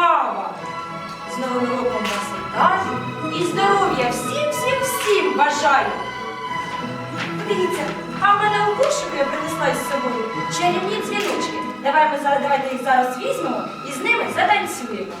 слава! З новим роком вас вітаю і здоров'я всім, всім, всім бажаю! Дивіться, а в мене у кошику я принесла із собою чарівні дзвіночки. Давай ми давайте їх зараз візьмемо і з ними затанцюємо.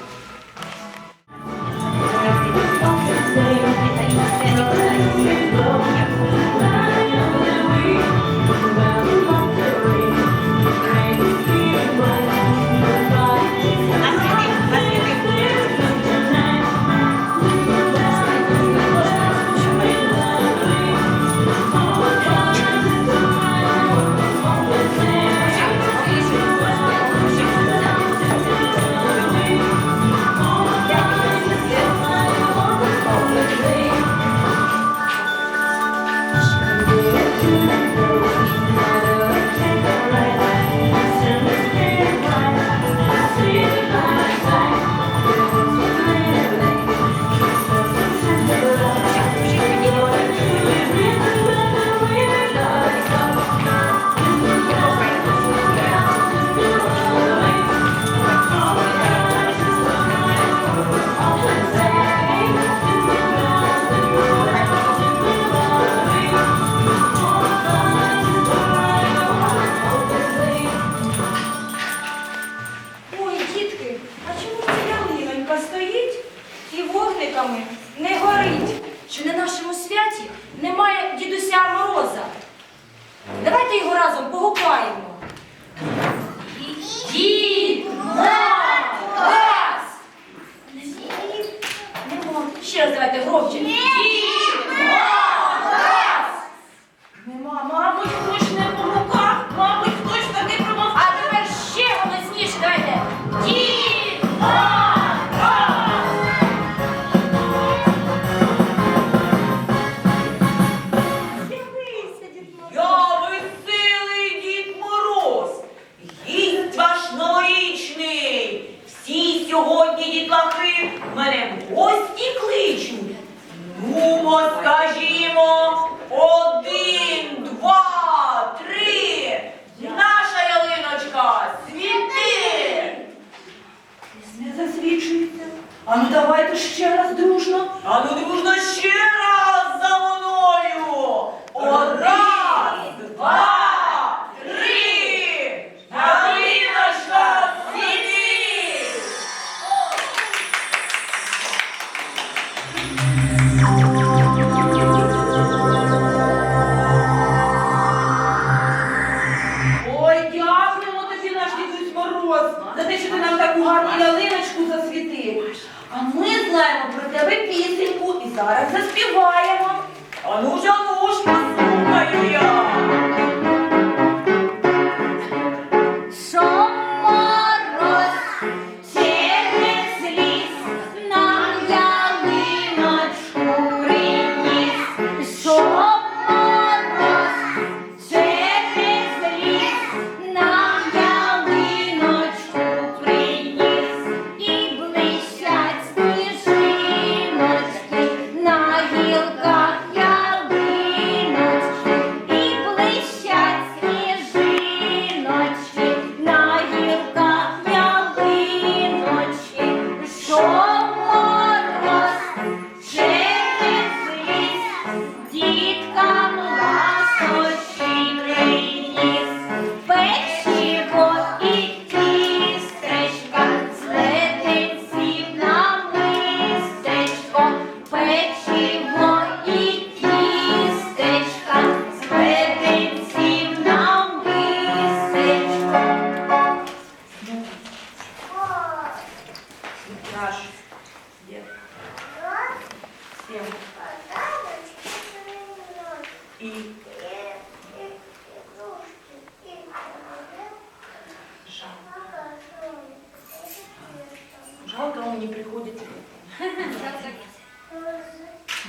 Жалко, он не приходит.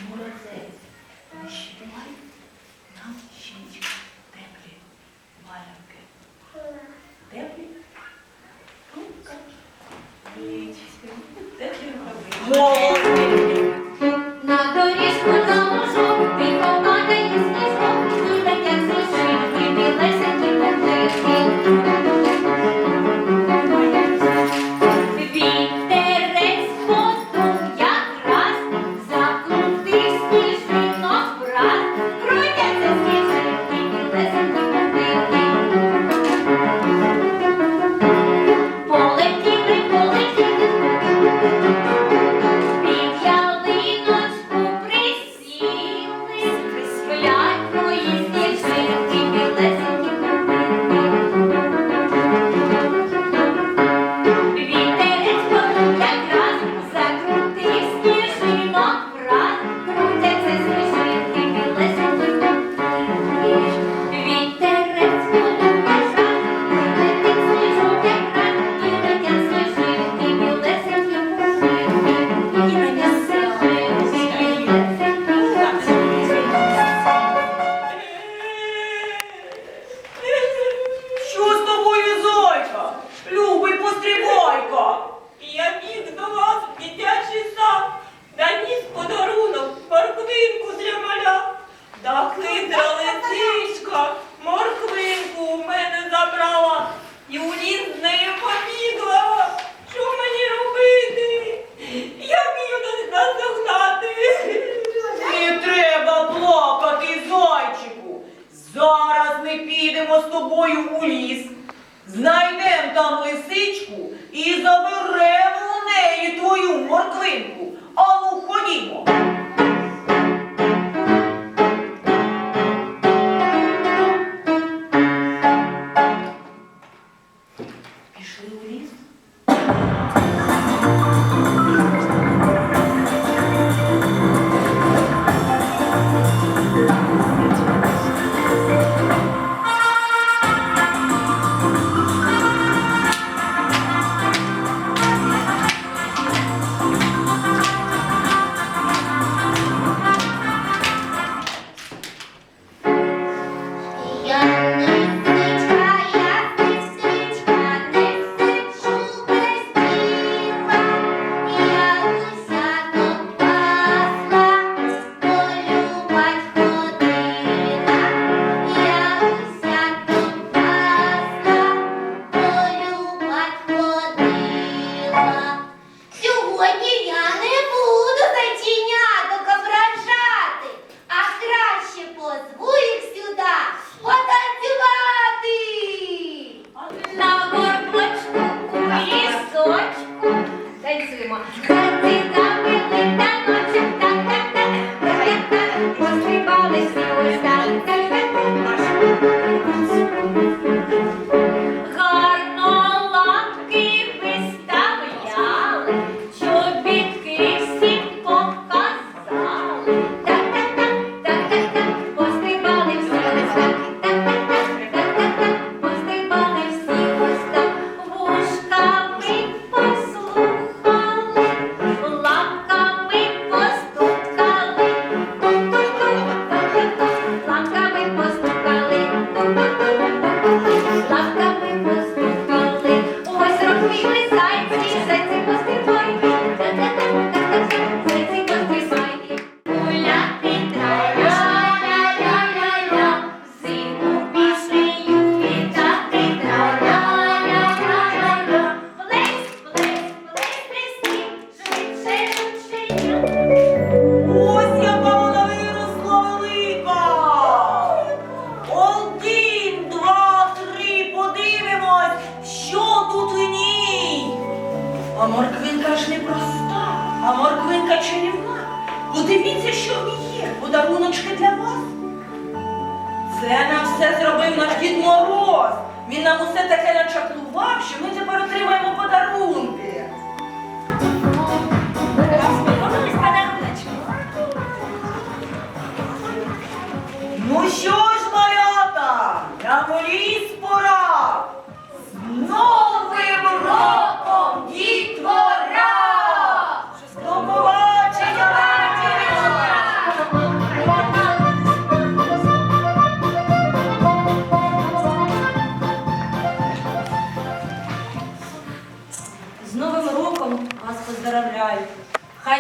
Мурацей. Нащипай нам щічки. Теплі. Маленькі. Теплі. Теплі. Зараз ми підемо з тобою у ліс, знайдемо там лисичку і заберемо у неї твою морквинку. Ану, ходімо. Пішли у ліс.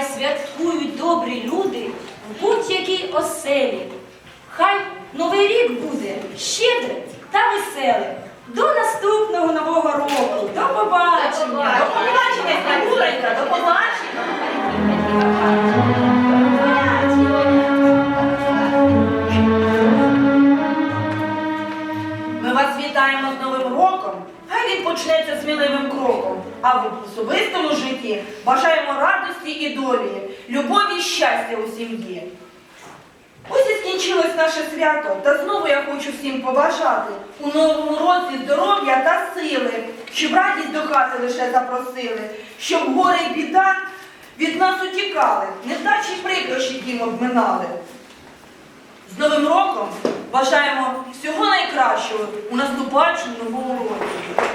Хай святкують добрі люди в будь-якій оселі. Хай новий рік буде щедрим та веселим. До наступного нового року. До побачення. До побачення, Снігуренька, до побачення. Ми вас вітаємо з Новим роком. Хай він почнеться сміливим кроком. А в особистому житті бажаємо радості і долі, любові і щастя у сім'ї. Ось і скінчилось наше свято, та знову я хочу всім побажати у новому році здоров'я та сили, щоб радість до хати лише запросили, щоб горе і біда від нас утікали, невдачі прикрощі дім обминали. З Новим роком бажаємо всього найкращого у наступаючому новому році.